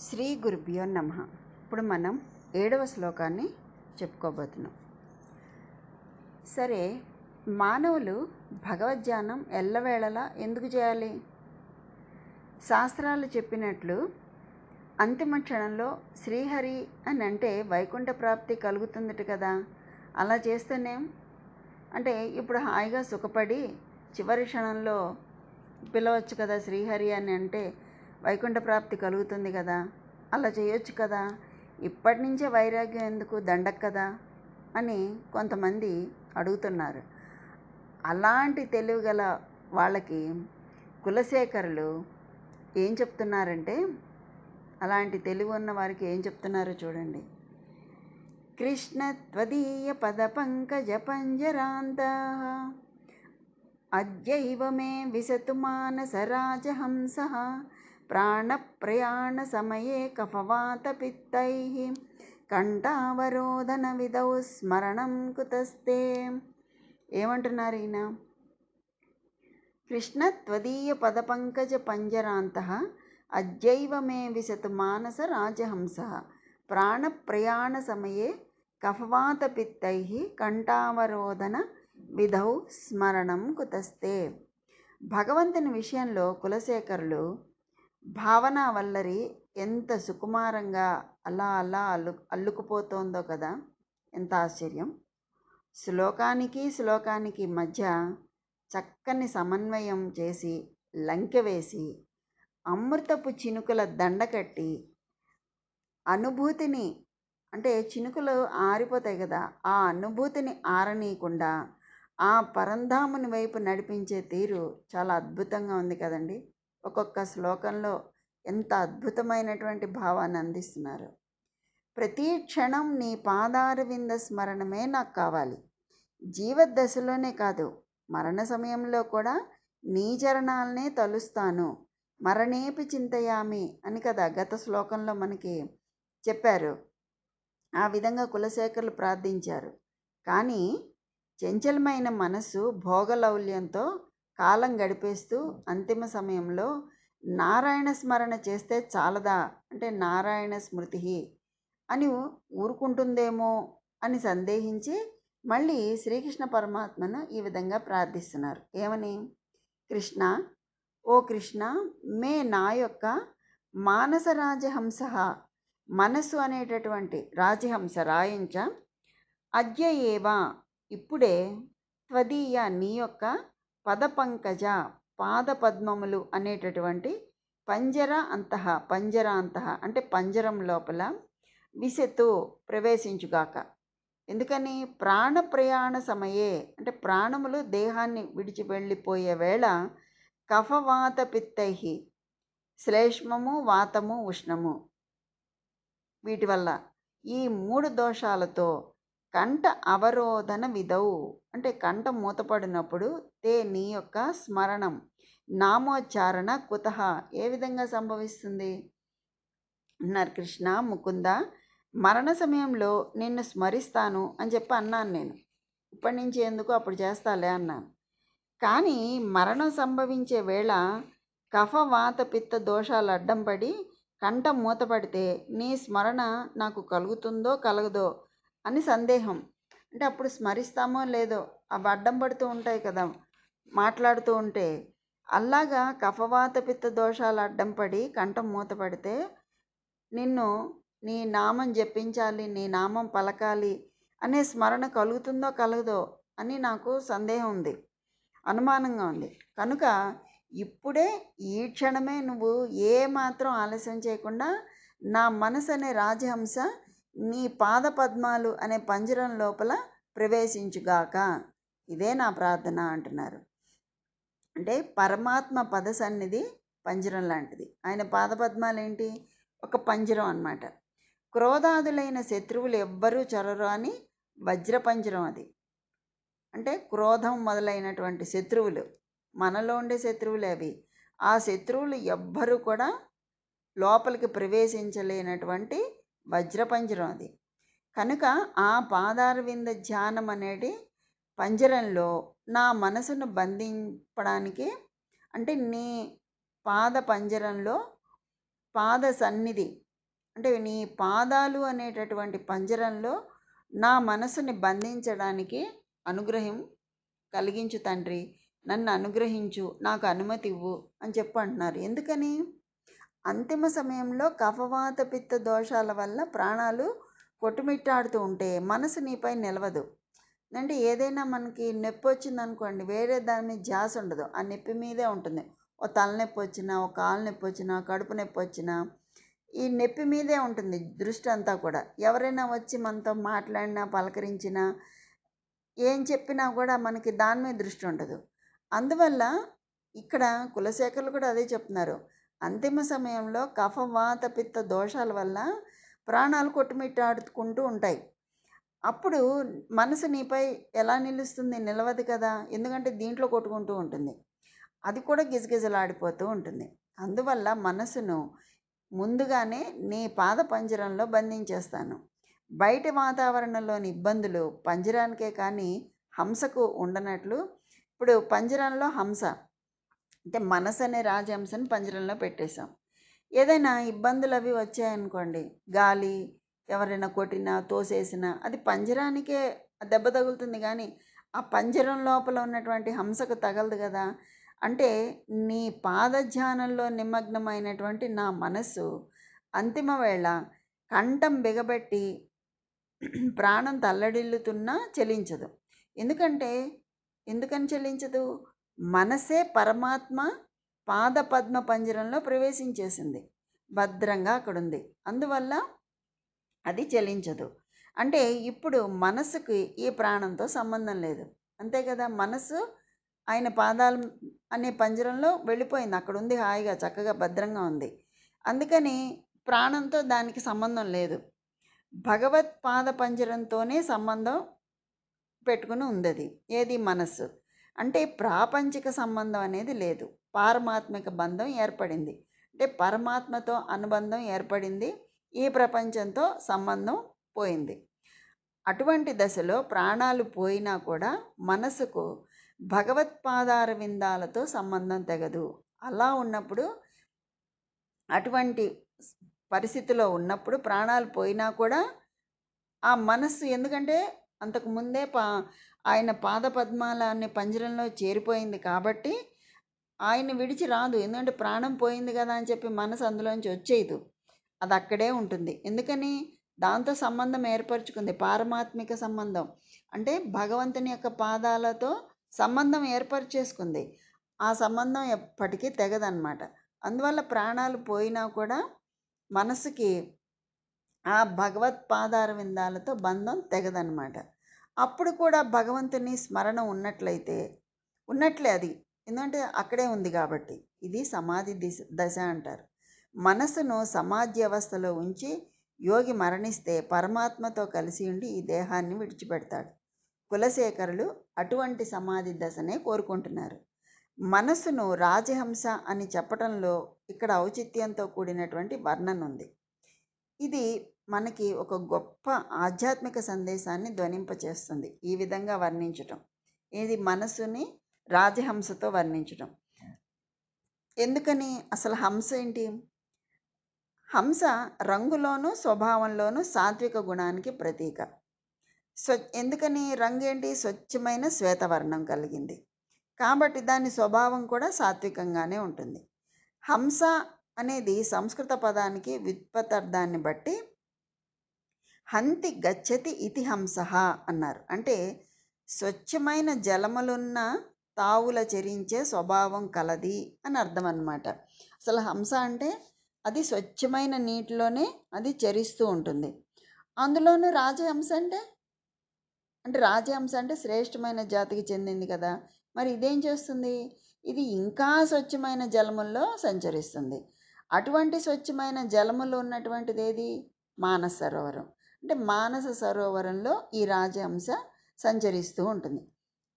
శ్రీ గురుభ్యో నమ. ఇప్పుడు మనం ఏడవ శ్లోకాన్ని చెప్పుకోబోతున్నాం. సరే మానవులు భగవద్ధ్యానం ఎల్లవేళలా ఎందుకు చేయాలి? శాస్త్రాలు చెప్పినట్లు అంతిమ క్షణంలో శ్రీహరి అని అంటే వైకుంఠ ప్రాప్తి కలుగుతుందట కదా. అలా చేస్తేనేం? అంటే ఇప్పుడు హాయిగా సుఖపడి చివరి క్షణంలో పిలవచ్చు కదా శ్రీహరి అని అంటే వైకుంఠ ప్రాప్తి కలుగుతుంది కదా? అలా చేయొచ్చు కదా? ఇప్పటి నుంచే వైరాగ్యం ఎందుకు దండక్ కదా? అని కొంతమంది అడుగుతున్నారు. అలాంటి తెలివి గల వాళ్ళకి కులశేఖరులు ఏం చెప్తున్నారంటే అలాంటి తెలివి ఉన్న వారికి ఏం చెప్తున్నారో చూడండి. కృష్ణ త్వదీయ పద పంకజ పంజరాంత. అద్యైవ మే విశతు మానసరాజహంస ప్రాణప్రయాణసమయే కఫవాతపిత్తై కంఠావరోధన విధౌ స్మరణం కుతస్తే. ఏమంటున్నారు ఈయన కృష్ణ త్వదీయ పదపంకజ పంజరాంత అద్యైవ మే విశతు మానస రాజహంస. ప్రాణప్రయాణ సమయే కఫవాతపిత్తై కంఠావరోధన విధౌ స్మరణం కుతస్తే. భగవంతుని విషయంలో కులశేఖరులు భావన వల్లరి ఎంత సుకుమారంగా అలా అలా అల్లు అల్లుకుపోతోందో కదా ఎంత ఆశ్చర్యం. శ్లోకానికి శ్లోకానికి మధ్య చక్కని సమన్వయం చేసి లంకె వేసి అమృతపు చినుకుల దండ కట్టి అనుభూతిని అంటే చినుకులు ఆరిపోతాయి కదా ఆ అనుభూతిని ఆరనీయకుండా ఆ పరంధాముని వైపు నడిపించే తీరు చాలా అద్భుతంగా ఉంది కదండి. ఒక్కొక్క శ్లోకంలో ఎంత అద్భుతమైనటువంటి భావాన్ని అందిస్తున్నారు. ప్రతి క్షణం నీ పాదార వింద స్మరణమే నాకు కావాలి. జీవదశలోనే కాదు మరణ సమయంలో కూడా నీ చరణాలనే తలుస్తాను. మరణేపి చింతయామి అని కదా గత శ్లోకంలో మనకి చెప్పారు. ఆ విధంగా కులశేఖరులు ప్రార్థించారు. కానీ చంచలమైన మనసు భోగలౌల్యంతో కాలం గడిపేస్తూ అంతిమ సమయంలో నారాయణ స్మరణ చేస్తే చాలదా? అంటే నారాయణ స్మృతి అని ఊరుకుంటుందేమో అని సందేహించి మళ్ళీ శ్రీకృష్ణ పరమాత్మను ఈ విధంగా ప్రార్థిస్తున్నారు. ఏమని? కృష్ణ ఓ కృష్ణ మే నా యొక్క మానస రాజహంస మనస్సు అనేటటువంటి రాజహంస రాయించ అద్య ఏవా ఇప్పుడే త్వదీయ నీ యొక్క పదపంకజ పాదపద్మములు అనేటటువంటి పంజర అంతః పంజర అంతః అంటే పంజరం లోపల విసెతు ప్రవేశించుగాక. ఎందుకని? ప్రాణ ప్రయాణ సమయే. అంటే ప్రాణములు దేహాన్ని విడిచి వెళ్ళిపోయే వేళ కఫవాత పిత్తై శ్లేష్మము వాతము ఉష్ణము. వీటి వల్ల ఈ మూడు దోషాలతో కంఠ అవరోధన విధవు. అంటే కంఠం మూతపడినప్పుడు తే నీ యొక్క స్మరణం. నామోచ్చారణ కుతః ఏ విధంగా సంభవిస్తుంది? అన్నారు కృష్ణ ముకుంద. మరణ సమయంలో నిన్ను స్మరిస్తాను అని చెప్పి అన్నాను నేను. ఇప్పటి నుంచి ఎందుకు అప్పుడు చేస్తాలే అన్నాను. కానీ మరణం సంభవించే వేళ కఫ వాత పిత్త దోషాలు అడ్డం పడి కంఠం మూతపడితే నీ స్మరణ నాకు కలుగుతుందో కలగదో అని సందేహం. అంటే అప్పుడు స్మరిస్తామో లేదో అవి అడ్డం పడుతూ ఉంటాయి కదా. మాట్లాడుతూ ఉంటే అలాగా కఫవాత పిత్త దోషాలు అడ్డం పడి కంఠం మూతపడితే నిన్ను నీ నామం జపించాలి నీ నామం పలకాలి అనే స్మరణ కలుగుతుందో కలగదో అని నాకు సందేహం ఉంది. అనుమానంగా ఉంది. కనుక ఇప్పుడే ఈ క్షణమే నువ్వు ఏ మాత్రం ఆలస్యం చేయకుండా నా మనసు అనే రాజహంస నీ పాద పద్మాలు అనే పంజరం లోపల ప్రవేశించుగాక. ఇదే నా ప్రార్థన అంటున్నారు. అంటే పరమాత్మ పద సన్నిధి పంజరం లాంటిది. ఆయన పాదపద్మాలు ఏంటి ఒక పంజరం అన్నమాట. క్రోధాదులైన శత్రువులు ఎవ్వరూ చొరరు అని వజ్రపంజరం అది. అంటే క్రోధం మొదలైనటువంటి శత్రువులు మనలో ఉండే శత్రువులే అవి. ఆ శత్రువులు ఎవ్వరూ కూడా లోపలికి ప్రవేశించలేనటువంటి వజ్రపంజరం అది. కనుక ఆ పాదార వింద ధ్యానం అనేది పంజరంలో నా మనసును బంధింపడానికే అంటే నీ పాద పంజరంలో పాద సన్నిధి అంటే నీ పాదాలు అనేటటువంటి పంజరంలో నా మనసుని బంధించడానికి అనుగ్రహం కలిగించు తండ్రి. నన్ను అనుగ్రహించు నాకు అనుమతి ఇవ్వు అని చెప్పు అంటున్నారు. ఎందుకని? అంతిమ సమయంలో కఫవాత పిత్త దోషాల వల్ల ప్రాణాలు కొట్టుమిట్టాడుతూ ఉంటే మనసు నీపై నిలవదు. అంటే ఏదైనా మనకి నొప్పి వచ్చింది అనుకోండి వేరే దాని మీద ధ్యాస ఉండదు. ఆ నొప్పి మీదే ఉంటుంది. ఓ తలనొప్పి వచ్చినా ఓ కాలు నొప్పి వచ్చినా కడుపు నొప్పి వచ్చినా ఈ నొప్పి మీదే ఉంటుంది దృష్టి అంతా కూడా. ఎవరైనా వచ్చి మనతో మాట్లాడినా పలకరించినా ఏం చెప్పినా కూడా మనకి దాని మీద దృష్టి ఉండదు. అందువల్ల ఇక్కడ కులశేఖరులు కూడా అదే చెప్తున్నారు. అంతిమ సమయంలో కఫ వాత పిత్త దోషాల వల్ల ప్రాణాలు కొట్టుమిట్టాడుకుంటూ ఉంటాయి. అప్పుడు మనసు నీపై ఎలా నిలుస్తుంది? నిలవదు కదా! ఎందుకంటే దీంట్లో కొట్టుకుంటూ ఉంటుంది. అది కూడా గిజగిజలాడిపోతూ ఉంటుంది. అందువల్ల మనసును ముందుగానే నీ పాద పంజరంలో బంధించేస్తాను. బయట వాతావరణంలోని ఇబ్బందులు పంజరానికే కానీ హంసకు ఉండనట్లు ఇప్పుడు పంజరంలో హంస. అంటే మనసు అనే రాజహంసను పంజరంలో పెట్టేశాం. ఏదైనా ఇబ్బందులు అవి వచ్చాయనుకోండి గాలి ఎవరైనా కొట్టినా తోసేసినా అది పంజరానికే దెబ్బ తగులుతుంది కానీ ఆ పంజరం లోపల ఉన్నటువంటి హంసకు తగలదు కదా అంటే నీ పాదధ్యానంలో నిమగ్నమైనటువంటి నా మనస్సు అంతిమ వేళ కంఠం బిగబెట్టి ప్రాణం తల్లడిల్లుతున్నా చెలించదు. ఎందుకంటే ఎందుకని చెల్లించదు మనసే పరమాత్మ పాద పద్మ పంజరంలో ప్రవేశించేసింది. భద్రంగా అక్కడ ఉంది అందువల్ల అది చెలించదు అంటే ఇప్పుడు మనసుకి ఈ ప్రాణంతో సంబంధం లేదు. అంతే కదా! మనసు ఆయన పాదాలు అనే పంజరంలో వెళ్ళిపోయింది. అక్కడ ఉంది హాయిగా చక్కగా భద్రంగా ఉంది. అందుకని ప్రాణంతో దానికి సంబంధం లేదు. భగవత్ పాద పంజరంతోనే సంబంధం పెట్టుకుని ఉంది అది ఏది? మనస్సు. అంటే ప్రాపంచిక సంబంధం అనేది లేదు. పారమాత్మిక బంధం ఏర్పడింది. అంటే పరమాత్మతో అనుబంధం ఏర్పడింది. ఈ ప్రపంచంతో సంబంధం పోయింది. అటువంటి దశలో ప్రాణాలు పోయినా కూడా మనసుకు భగవత్పాదార విందాలతో సంబంధం తెగదు. అలా ఉన్నప్పుడు అటువంటి పరిస్థితిలో ఉన్నప్పుడు ప్రాణాలు పోయినా కూడా ఆ మనస్సు ఎందుకంటే అంతకు ముందే పా ఆయన పాద పద్మాల పంజరంలో చేరిపోయింది కాబట్టి ఆయన విడిచి రాదు. ఎందుకంటే ప్రాణం పోయింది కదా అని చెప్పి మనసు అందులోంచి వచ్చేయదు. అది అక్కడే ఉంటుంది. ఎందుకని? దాంతో సంబంధం ఏర్పరచుకుంది. పారమాత్మిక సంబంధం. అంటే భగవంతుని యొక్క పాదాలతో సంబంధం ఏర్పరిచేసుకుంది. ఆ సంబంధం ఎప్పటికీ తెగదనమాట అందువల్ల ప్రాణాలు పోయినా కూడా మనసుకి ఆ భగవత్ పాదార విందాలతో బంధం తెగదనమాట అప్పుడు కూడా భగవంతుని స్మరణ ఉన్నట్లయితే ఉన్నట్లే అది. ఎందుకంటే అక్కడే ఉంది కాబట్టి. ఇది సమాధి దిశ దశ అంటారు. మనసును సమాధి అవస్థలో ఉంచి యోగి మరణిస్తే పరమాత్మతో కలిసి ఉండి ఈ దేహాన్ని విడిచిపెడతాడు. కులశేఖరులు అటువంటి సమాధి దశనే కోరుకుంటున్నారు. మనసును రాజహంస అని చెప్పటంలో ఇక్కడ ఔచిత్యంతో కూడినటువంటి వర్ణన ఉంది. ఇది మనకి ఒక గొప్ప ఆధ్యాత్మిక సందేశాన్ని ధ్వనింపచేస్తుంది ఈ విధంగా వర్ణించటం. ఇది మనసుని రాజహంసతో వర్ణించటం. ఎందుకని? అసలు హంస ఏంటి? హంస రంగులోనూ స్వభావంలోనూ సాత్విక గుణానికి ప్రతీక. స్వ ఎందుకని? రంగేంటి? స్వచ్ఛమైన శ్వేతవర్ణం కలిగింది. కాబట్టి దాని స్వభావం కూడా సాత్వికంగానే ఉంటుంది. హంస అనేది సంస్కృత పదానికి వ్యుత్పత్తార్థాన్ని బట్టి హంతి గచ్చతి ఇతి హంస అన్నారు. అంటే స్వచ్ఛమైన జలములున్న తావుల చెరించే స్వభావం కలది అని అర్థం అన్నమాట అసలు హంస అంటే అది స్వచ్ఛమైన నీటిలోనే అది చరిస్తూ ఉంటుంది. అందులోనూ రాజహంస అంటే? అంటే రాజహంస అంటే శ్రేష్టమైన జాతికి చెందింది కదా. మరి ఇదేం చేస్తుంది? ఇది ఇంకా స్వచ్ఛమైన జలముల్లో సంచరిస్తుంది. అటువంటి స్వచ్ఛమైన జలములో ఉన్నటువంటిది ఏది? మానస సరోవరం. అంటే మానస సరోవరంలో ఈ రాజహంస సంచరిస్తూ ఉంటుంది.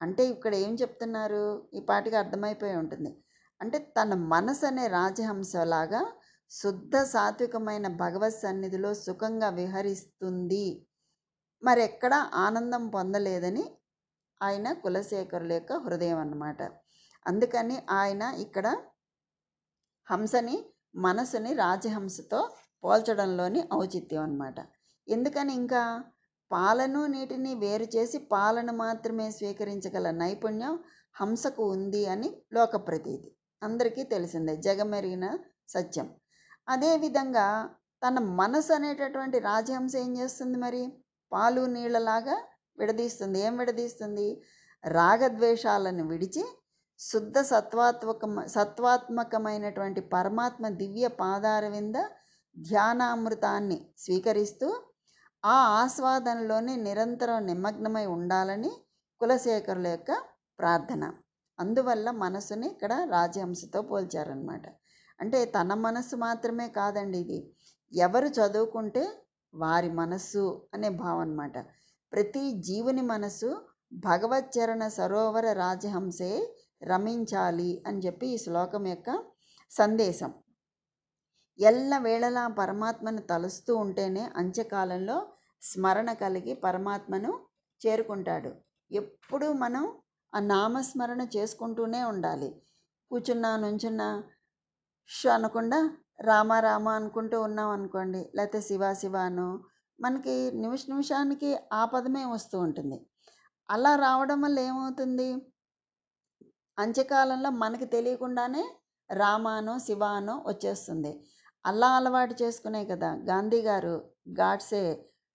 అంటే ఇక్కడ ఏం చెప్తున్నారు? ఈ పాటికి అర్థమైపోయి ఉంటుంది. అంటే తన మనసు అనే రాజహంసలాగా శుద్ధ సాత్వికమైన భగవత్ సన్నిధిలో సుఖంగా విహరిస్తుంది. మరెక్కడా ఆనందం పొందలేదని ఆయన కులశేఖరుల యొక్క హృదయం అన్నమాట. అందుకని ఆయన ఇక్కడ హంసని మనసుని రాజహంసతో పోల్చడంలోని ఔచిత్యం అన్నమాట. ఎందుకని ఇంకా పాలను నీటిని వేరు చేసి పాలను మాత్రమే స్వీకరించగల నైపుణ్యం హంసకు ఉంది అని లోక ప్రతీతి అందరికీ తెలిసిందే జగమెరిగిన సత్యం. అదేవిధంగా తన మనసు అనేటటువంటి రాజహంస ఏం చేస్తుంది మరి? పాలు నీళ్ళలాగా విడదీస్తుంది. ఏం విడదీస్తుంది? రాగద్వేషాలను విడిచి శుద్ధ సత్వాత్మక సత్వాత్మకమైనటువంటి పరమాత్మ దివ్య పాదార వింద ధ్యానామృతాన్ని స్వీకరిస్తూ ఆ ఆస్వాదనలోనే నిరంతరం నిమగ్నమై ఉండాలని కులశేఖరుల యొక్క ప్రార్థన. అందువల్ల మనసుని ఇక్కడ రాజహంసతో పోల్చారనమాట అంటే తన మనస్సు మాత్రమే కాదండి ఇది. ఎవరు చదువుకుంటే వారి మనస్సు అనే భావం అనమాట ప్రతి జీవుని మనస్సు భగవచ్చరణ సరోవర రాజహంసే రమించాలి అని చెప్పి ఈ శ్లోకం యొక్క సందేశం. ఎల్ల వేళలా పరమాత్మను తలుస్తూ ఉంటేనే అంత్యకాలంలో స్మరణ కలిగి పరమాత్మను చేరుకుంటాడు. ఎప్పుడూ మనం ఆ నామస్మరణ చేసుకుంటూనే ఉండాలి. కూర్చున్నా నుంచున్నా ష్ అనకుండా రామ రామ అనుకుంటూ ఉన్నాం అనుకోండి. లేకపోతే శివ శివ మనకి నిమిష నిమిషానికి ఆ పదమే వస్తూ ఉంటుంది. అలా రావడం వల్ల ఏమవుతుంది? అంత్యకాలంలో మనకి తెలియకుండానే రామానో శివానో వచ్చేస్తుంది. అలా అలవాటు చేసుకునే కదా! గాంధీ గారు గాడ్సే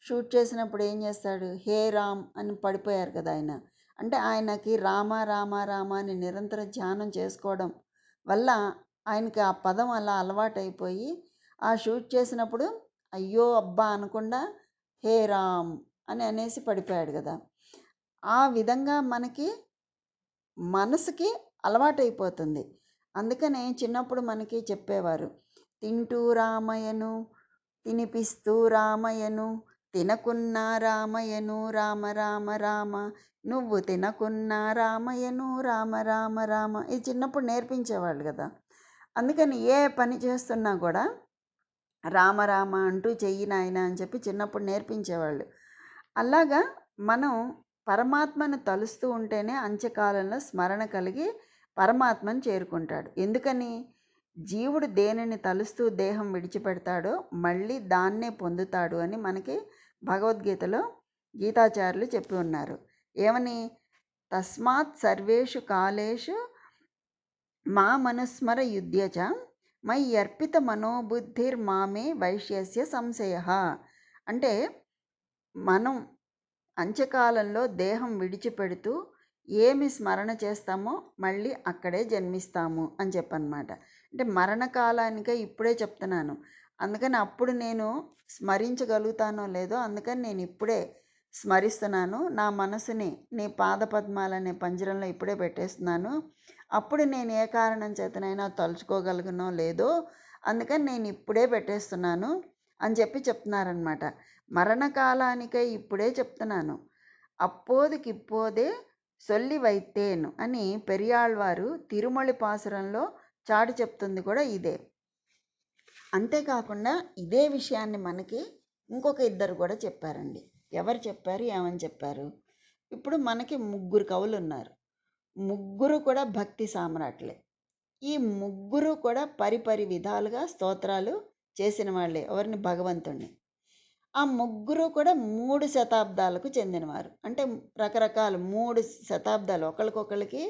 షూట్ చేసినప్పుడు ఏం చేస్తాడు? హే రామ్ అని పడిపోయారు కదా ఆయన. అంటే ఆయనకి రామ రామ రామ అని నిరంతర ధ్యానం చేసుకోవడం వల్ల ఆయనకి ఆ పదం అలా అలవాటైపోయి ఆ షూట్ చేసినప్పుడు అయ్యో అబ్బా అనకుండా హే రామ్ అని అనేసి పడిపోయాడు కదా. ఆ విధంగా మనకి మనసుకి అలవాటైపోతుంది. అందుకనే చిన్నప్పుడు మనకి చెప్పేవారు తింటూ రామయ్యను తినిపిస్తూ రామయ్యను తినకున్న రామయ్యను రామ రామ రామ నువ్వు తినకున్న రామయ్యను రామ రామ రామ ఇది చిన్నప్పుడు నేర్పించేవాళ్ళు కదా. అందుకని ఏ పని చేస్తున్నా కూడా రామ రామ అంటూ చెయ్యి నాయన అని చెప్పి చిన్నప్పుడు నేర్పించేవాళ్ళు. అలాగా మనం పరమాత్మను తలుస్తూ ఉంటేనే అంత్యకాలంలో స్మరణ కలిగి పరమాత్మను చేరుకుంటాడు. ఎందుకని? జీవుడు దేనిని తలుస్తూ దేహం విడిచిపెడతాడో మళ్ళీ దాన్నే పొందుతాడు అని మనకి భగవద్గీతలో గీతాచార్యులు చెప్పి ఉన్నారు. ఏమని? తస్మాత్ సర్వేషు కాలేషు మా మనుస్మర యుధ్యచ మై అర్పిత మనోబుద్ధిర్ మామే వైశ్యస్య సంశయ అంటే మనం అంత్యకాలంలో దేహం విడిచిపెడుతూ ఏమి స్మరణ చేస్తామో మళ్ళీ అక్కడే జన్మిస్తాము అని చెప్పనమాట అంటే మరణకాలానికే ఇప్పుడే చెప్తున్నాను. అందుకని అప్పుడు నేను స్మరించగలుగుతానో లేదో అందుకని నేను ఇప్పుడే స్మరిస్తున్నాను. నా మనసుని నీ పాదపద్మాలనే పంజరంలో ఇప్పుడే పెట్టేస్తున్నాను. అప్పుడు నేను ఏ కారణం చేతనైనా తలుచుకోగలుగునో లేదో అందుకని నేను ఇప్పుడే పెట్టేస్తున్నాను అని చెప్పి చెప్తున్నారనమాట మరణకాలానికై ఇప్పుడే చెప్తున్నాను. అప్పోదికి ఇప్పోదే సొల్లి వైతేను అని పెరియాళ్వారు తిరుమలి పాసురంలో చాటు చెప్తుంది కూడా ఇదే. అంతేకాకుండా ఇదే విషయాన్ని మనకి ఇంకొక ఇద్దరు కూడా చెప్పారండి. ఎవరు చెప్పారు? ఏమని చెప్పారు? ఇప్పుడు మనకి ముగ్గురు కవులు ఉన్నారు ముగ్గురు కూడా భక్తి సామ్రాట్లే. ఈ ముగ్గురు కూడా పరిపరి విధాలుగా స్తోత్రాలు చేసిన వాళ్ళే ఎవరిని? భగవంతుణ్ణి. ఆ ముగ్గురు కూడా మూడు శతాబ్దాలకు చెందినవారు. అంటే రకరకాల మూడు శతాబ్దాలు ఒకరికొకరికి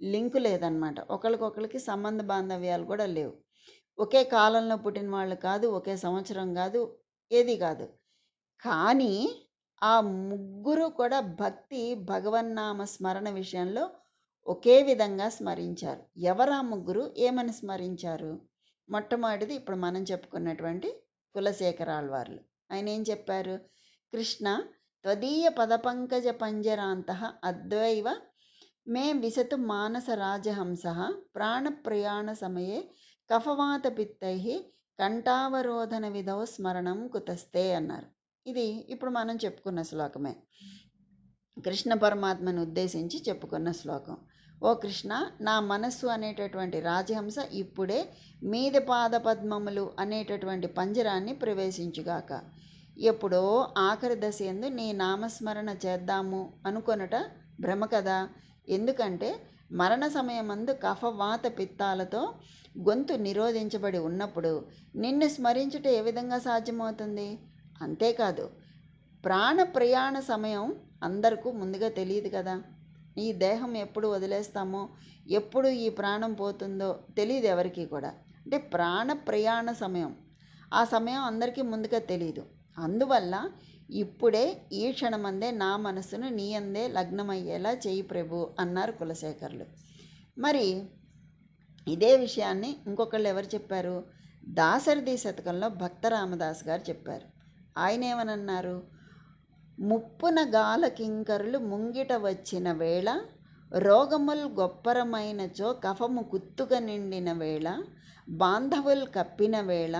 లింకు లేదనమాట ఒకరికొకరికి సంబంధ బాంధవ్యాలు కూడా లేవు. ఒకే కాలంలో పుట్టిన వాళ్ళు కాదు ఒకే సంవత్సరం కాదు ఏది కాదు. కానీ ఆ ముగ్గురు కూడా భక్తి భగవన్నామ స్మరణ విషయంలో ఒకే విధంగా స్మరించారు. ఎవరా ముగ్గురు? ఏమని స్మరించారు? మొట్టమొదటిది ఇప్పుడు మనం చెప్పుకున్నటువంటి కులశేఖరాళ్వార్లు ఆయన ఏం చెప్పారు? కృష్ణ త్వదీయ పదపంకజ పంజరాంత అద్వైవ మే విశతు మానస రాజహంస ప్రాణప్రయాణ సమయే కఫవాత పిత్తై కంఠావరోధన విధౌ స్మరణం కుతస్తే అన్నారు. ఇది ఇప్పుడు మనం చెప్పుకున్న శ్లోకమే. కృష్ణ పరమాత్మను ఉద్దేశించి చెప్పుకున్న శ్లోకం. ఓ కృష్ణ నా మనస్సు అనేటటువంటి రాజహంస ఇప్పుడే మీద పాద పద్మములు అనేటటువంటి పంజరాన్ని ప్రవేశించుగాక. ఎప్పుడో ఆఖరి దశ ఎందు నీ నామస్మరణ చేద్దాము అనుకొనుట భ్రమ కదా. ఎందుకంటే మరణ సమయమందు కఫవాత పిత్తాలతో గొంతు నిరోధించబడి ఉన్నప్పుడు నిన్ను స్మరించుట ఏ విధంగా సాధ్యమవుతుంది? అంతేకాదు ప్రాణ ప్రయాణ సమయం అందరికీ ముందుగా తెలియదు కదా. ఈ దేహం ఎప్పుడు వదిలేస్తామో ఎప్పుడు ఈ ప్రాణం పోతుందో తెలియదు ఎవరికి కూడా. అంటే ప్రాణ ప్రయాణ సమయం. ఆ సమయం అందరికీ ముందుగా తెలియదు అందువల్ల ఇప్పుడే ఈ క్షణమందే నా మనసును నీ అందే లగ్నమయ్యేలా చేయి ప్రభు అన్నారు కులశేఖరులు. మరి ఇదే విషయాన్ని ఇంకొకళ్ళు ఎవరు చెప్పారు? దాసరిది శతకంలో భక్త రామదాస్ గారు చెప్పారు. ఆయన ఏమనన్నారు? ముప్పున గాల కింకరులు ముంగిట వచ్చిన వేళ రోగముల్ గొప్పరమైనచో కఫము కుత్తుక నిండిన వేళ బాంధవులు కప్పిన వేళ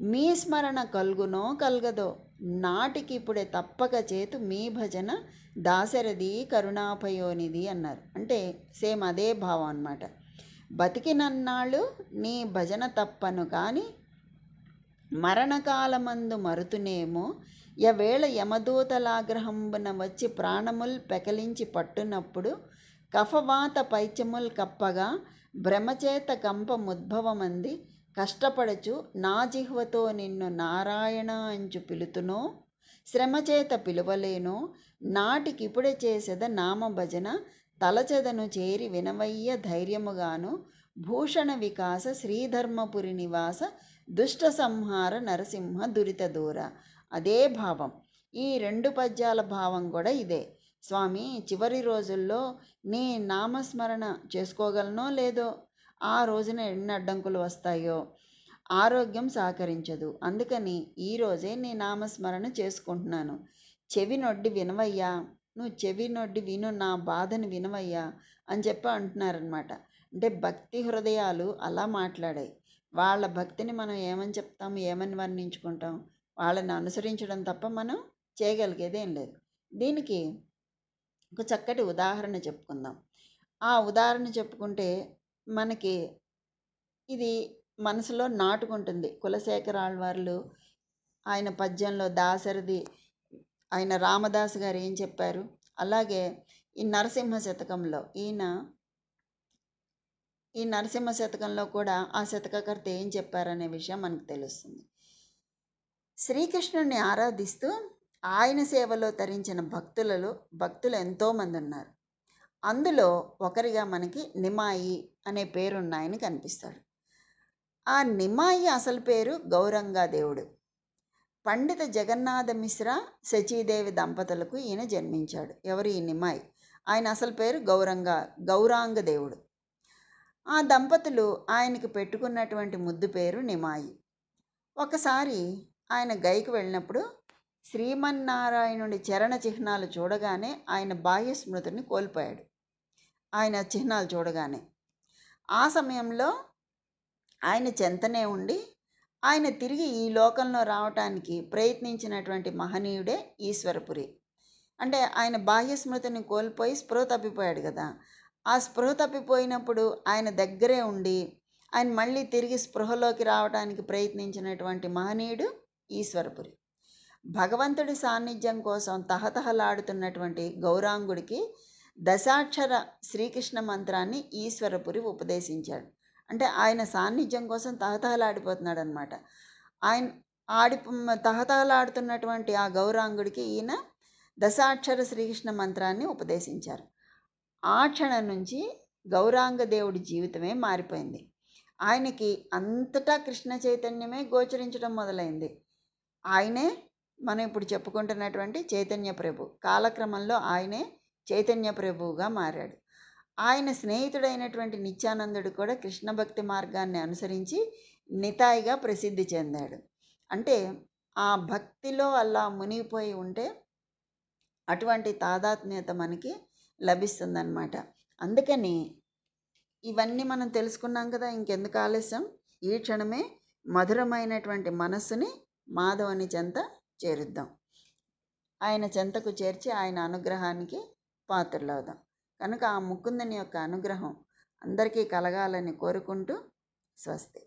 మీ స్మరణ కలుగునో కలగదో నాటికి ఇప్పుడే తప్పక చేతు మీ భజన దాశరథి కరుణాపయోనిది అన్నారు. అంటే సేమ్ అదే భావం అన్నమాట. బతికినన్నాళ్ళు నీ భజన తప్పను కానీ మరణకాలమందు మరుతునేమో యవేళ యమదూతలాగ్రహంబున వచ్చి ప్రాణముల్ పెకలించి పట్టునప్పుడు కఫవాత పైచముల్ కప్పగా భ్రమచేత కంపముద్భవమంది కష్టపడచు నా జిహ్వతో నిన్ను నారాయణ అంచు పిలుతునో శ్రమచేత పిలువలేనో నాటికిప్పుడే చేసేద నామభజన తలచెదను చేరి వినవయ్య ధైర్యముగాను భూషణ వికాస శ్రీధర్మపురి నివాస దుష్ట సంహార నరసింహ దురిత దూర. అదే భావం. ఈ రెండు పద్యాల భావం కూడా ఇదే. స్వామి చివరి రోజుల్లో నీ నామస్మరణ చేసుకోగలనో లేదో ఆ రోజున ఎన్ని అడ్డంకులు వస్తాయో ఆరోగ్యం సహకరించదు. అందుకని ఈరోజే నీ నామస్మరణ చేసుకుంటున్నాను. చెవి నొడ్డి వినవయ్యా. నువ్వు చెవి నొడ్డి విను నా బాధను వినవయ్యా అని చెప్పి అంటున్నారనమాట అంటే భక్తి హృదయాలు అలా మాట్లాడాయి. వాళ్ళ భక్తిని మనం ఏమని చెప్తాం ఏమని వర్ణించుకుంటాం వాళ్ళని అనుసరించడం తప్ప మనం చేయగలిగేది ఏం లేదు. దీనికి ఒక చక్కటి ఉదాహరణ చెప్పుకుందాం. ఆ ఉదాహరణ చెప్పుకుంటే మనకి ఇది మనసులో నాటుకుంటుంది. కులశేఖర ఆళ్వార్లు ఆయన పద్యంలో దాశరథి ఆయన రామదాస్ గారు ఏం చెప్పారు? అలాగే ఈ నరసింహ శతకంలో ఈయన ఈ నరసింహ శతకంలో కూడా ఆ శతకకర్త ఏం చెప్పారనే విషయం మనకు తెలుస్తుంది. శ్రీకృష్ణుడిని ఆరాధిస్తూ ఆయన సేవలో తరించిన భక్తులలో భక్తులు ఎంతోమంది ఉన్నారు. అందులో ఒకరిగా మనకి నిమాయి అనే పేరున్న ఆయన కనిపిస్తాడు. ఆ నిమాయి అసలు పేరు గౌరంగా దేవుడు. పండిత జగన్నాథ మిశ్రా శచీదేవి దంపతులకు ఈయన జన్మించాడు. ఎవరు ఈ నిమాయి? ఆయన అసలు పేరు గౌరంగ గౌరాంగ దేవుడు. ఆ దంపతులు ఆయనకి పెట్టుకున్నటువంటి ముద్దు పేరు నిమాయి. ఒకసారి ఆయన గైకి వెళ్ళినప్పుడు శ్రీమన్నారాయణుడి చరణ చిహ్నాలు చూడగానే ఆయన బాహ్య స్మృతిని కోల్పోయాడు. ఆయన చిహ్నాలు చూడగానే ఆ సమయంలో ఆయన చెంతనే ఉండి ఆయన తిరిగి ఈ లోకంలో రావటానికి ప్రయత్నించినటువంటి మహనీయుడే ఈశ్వరపురి. అంటే ఆయన బాహ్య స్మృతిని కోల్పోయి స్పృహ తప్పిపోయాడు కదా. ఆ స్పృహ తప్పిపోయినప్పుడు ఆయన దగ్గరే ఉండి ఆయన మళ్ళీ తిరిగి స్పృహలోకి రావడానికి ప్రయత్నించినటువంటి మహనీయుడు ఈశ్వరపురి. భగవంతుడి సాన్నిధ్యం కోసం తహతహలాడుతున్నటువంటి గౌరాంగుడికి దశాక్షర శ్రీకృష్ణ మంత్రాన్ని ఈశ్వరపురి ఉపదేశించాడు. అంటే ఆయన సాన్నిధ్యం కోసం తహతహలాడిపోతున్నాడు అనమాట ఆయన ఆడి తహతహలాడుతున్నటువంటి ఆ గౌరాంగుడికి ఈయన దశాక్షర శ్రీకృష్ణ మంత్రాన్ని ఉపదేశించారు. ఆ క్షణం నుంచి గౌరాంగ దేవుడి జీవితమే మారిపోయింది. ఆయనకి అంతటా కృష్ణ చైతన్యమే గోచరించడం మొదలైంది. ఆయనే మనం ఇప్పుడు చెప్పుకుంటున్నటువంటి చైతన్య ప్రభు. కాలక్రమంలో ఆయనే చైతన్య ప్రభువుగా మారాడు. ఆయన స్నేహితుడైనటువంటి నిత్యానందుడు కూడా కృష్ణ భక్తి మార్గాన్ని అనుసరించి నితాయిగా ప్రసిద్ధి చెందాడు. అంటే ఆ భక్తిలో అలా మునిగిపోయి ఉంటే అటువంటి తాదాత్మ్యత మనకి లభిస్తుందన్నమాట. అందుకని ఇవన్నీ మనం తెలుసుకున్నాం కదా ఇంకెందుకు ఆలస్యం? ఈ క్షణమే మధురమైనటువంటి మనస్సుని మాధవుని చెంత చేరుద్దాం. ఆయన చెంతకు చేర్చి ఆయన అనుగ్రహానికి పాత్రలవుదాం. కనుక ఆ ముకుందని యొక్క అనుగ్రహం అందరికీ కలగాలని కోరుకుంటూ స్వస్తి.